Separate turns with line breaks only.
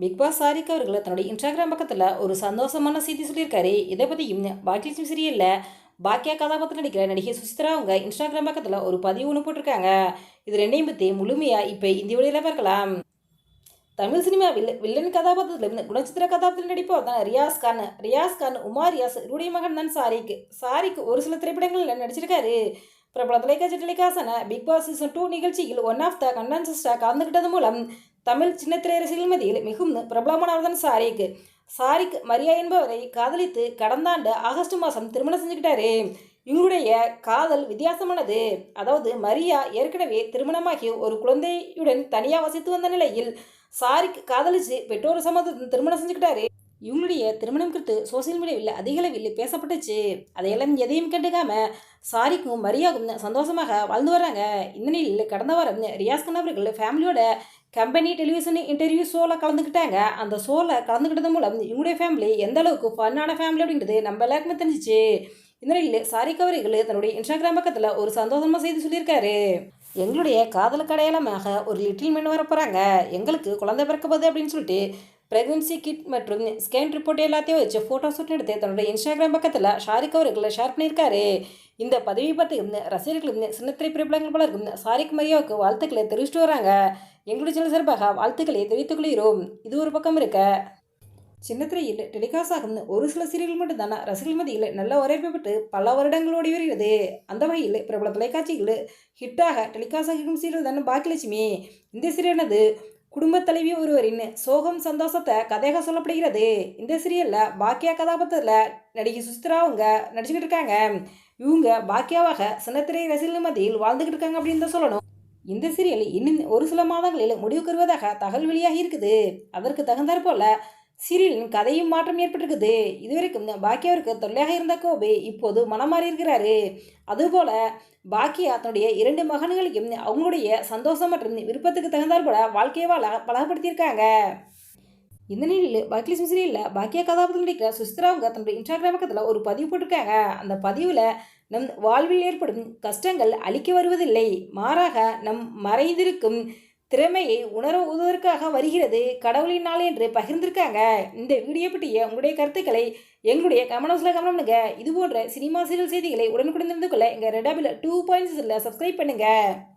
Big pass சாரிக் அவர்கள் தன்னுடைய Instagram பக்கத்தில் ஒரு சந்தோஷமான செய்தி சொல்லியிருக்காரு. இதை பற்றியும் பாக்கியலட்சுமி சீரியலில் பாக்கியா கதாபாத்திரம் நடிக்கிற நடிகை சுசித்ரா அவங்க இன்ஸ்டாகிராம் பக்கத்தில் ஒரு பதிவு ஒன்று போட்டிருக்காங்க. இது ரெண்டையும் பற்றி முழுமையாக இப்போ இந்த வழியில் பார்க்கலாம். தமிழ் சினிமாவில் வில்லன் கதாபாத்திரத்தில் குணச்சித்திர கதாபாத்திரம் நடிப்பவர் தான் ரியாஸ் கான். ரியாஸ் கான் உமா ரியாஸ் இவருடைய மகன் தான் சாரிக்கு. சாரிக்கு ஒரு சில திரைப்படங்களில் நடிச்சிருக்காரு. பிரபல தொலைக்காட்சி டெலிகாசான பிக் பாஸ் சீசன் டூ நிகழ்ச்சியில் ஒன் ஆஃப் த கண்டன்சஸ்டாக கலந்துகிட்டது மூலம் தமிழ் சின்னத்திரை ரசிகர்கள் மத்தியில் மிகவும் பிரபலமானவர்தான் சாரிக்கு. சாரிக் சாரிக் மரியா என்பவரை காதலித்து கடந்த ஆண்டு ஆகஸ்ட் மாதம் திருமணம் செஞ்சுக்கிட்டாரு. இவங்களுடைய காதல் வித்தியாசமானது. அதாவது மரியா ஏற்கனவே திருமணமாகி ஒரு குழந்தையுடன் தனியாக வசித்து வந்த நிலையில் சாரிக் காதலிச்சு பெற்றோர் சம்மதம் திருமணம் செஞ்சுக்கிட்டாரு. இவங்களுடைய திருமணம் குறித்து சோசியல் மீடியாவில் அதிக அளவில் பேசப்பட்டுச்சு. அதையெல்லாம் எதையும் கண்டுக்காம சாரிக்கும் மரியாவும் சந்தோஷமாக வாழ்ந்து வராங்க இந்த நிலையில் கடந்த வாரம் ரியாஸ் கண்ணா அவர்கள் ஃபேமிலியோட கம்பெனி டெலிவிஷன் இன்டர்வியூ ஷோவில் கலந்துக்கிட்டாங்க. அந்த ஷோவில் கலந்துக்கிட்டது மூலம் இவங்களுடைய ஃபேமிலி எந்த அளவுக்கு ஃபன்னான ஃபேமிலி அப்படின்றது நம்ம எல்லாருக்குமே தெரிஞ்சிச்சு. இந்த நிலையில் சாரிக் அவர்கள் தன்னுடைய இன்ஸ்டாகிராம் பக்கத்தில் ஒரு சந்தோஷமாக செய்தி சொல்லியிருக்காரு. எங்களுடைய காதலுக்கு அடையாளமாக ஒரு லிட்டில் மென் வர போகிறாங்க எங்களுக்கு குழந்தை பிறக்க போகுது அப்படின்னு சொல்லிட்டு ப்ரெக்னன்சி கிட் மற்றும் ஸ்கேன் ரிப்போர்ட் எல்லாத்தையும் வச்சு ஃபோட்டோ ஷூட் எடுத்து தன்னுடைய இன்ஸ்டாகிராம் பக்கத்தில் ஷாரிக் அவர்களை ஷேர் பண்ணியிருக்காரு. இந்த பதவி பார்த்து ரசிகர்களும் சின்னத்திரை பிரபலங்கள் பலருக்கும் சாரிக் மரியாவுக்கு வாழ்த்துக்களை தெரிவிச்சுட்டு வராங்க. எங்களுடைய சில சிறப்பாக வாழ்த்துக்களை தெரிவித்துக் கொள்கிறோம். இது ஒரு பக்கம் இருக்க. சின்னத்திரையில் டெலிகாஸ்ட் ஆகும் ஒரு சில சீரியல் மட்டும்தான? ரசிகர்கள் மத்தியில் நல்ல வரவேற்பு பெற்று பல வருடங்கள் ஓடி வருகிறது. அந்த வகையில் பிரபல தொலைக்காட்சிகள் ஹிட்டாக டெலிகாஸ்ட் ஆகும் சீரியல் தானே பாக்கியலட்சுமி? இந்த சீரியலானது குடும்பத் தலைவி ஒருவரின் சோகம் சந்தோஷத்தை கதையாக சொல்லப்படுகிறது. இந்த சீரியலில் பாக்கியா கதாபாத்திரத்தில் நடிகை சுசித்ரா அவங்க நடிச்சுக்கிட்டு இருக்காங்க. இவங்க பாக்கியாவாக சின்னத்திரை ரசிகர்கள் மத்தியில் வாழ்ந்துக்கிட்டு இருக்காங்க அப்படின்னு தான் சொல்லணும். இந்த சீரியல் இன்னும் ஒரு சில மாதங்களில் முடிவுக்கு வருவதாக தகவல் வெளியாகி இருக்குது. அதற்கு தகுந்தாற் போல சீரியலின் கதையும் மாற்றம் ஏற்பட்டிருக்குது. இதுவரைக்கும் பாக்கியாவிற்கு தொல்லையாக இருந்த கோபி இப்போது மனம் மாறி இருக்கிறாரு. அதுபோல பாக்கியா தன்னுடைய இரண்டு மகன்களையும் அவங்களுடைய சந்தோஷம் மற்றும் விருப்பத்துக்கு தகுந்தாற் போல வாழ்க்கையை வாழ பலகப்படுத்தியிருக்காங்க இந்த நிலையில் பாக்கியலட்சுமி சீரியலில் பாக்கியா கதாபாத்திரம் நடிக்கிற சுசித்ரா அவங்க தன்னுடைய இன்ஸ்டாகிராம் பக்கத்தில் ஒரு பதிவு போட்டிருக்காங்க. அந்த பதிவில் நம் வாழ்வில் ஏற்படும் கஷ்டங்கள் அழிக்க வருவதில்லை. மாறாக நம் மறைந்திருக்கும் திறமையை உணர வருகிறது. கடவுளின் நாள் என்று பகிர்ந்திருக்காங்க. இந்த வீடியோ பற்றிய உங்களுடைய கருத்துக்களை எங்களுடைய கமெண்ட்ஸில் கவனம்னுங்க இது போன்ற சினிமா சீரியல் செய்திகளை உடனுக்குடன் தெரிந்து கொள்ள எங்கள் ரெடாபில் டூ பாயிண்ட்ஸில் சப்ஸ்கிரைப் பண்ணுங்கள்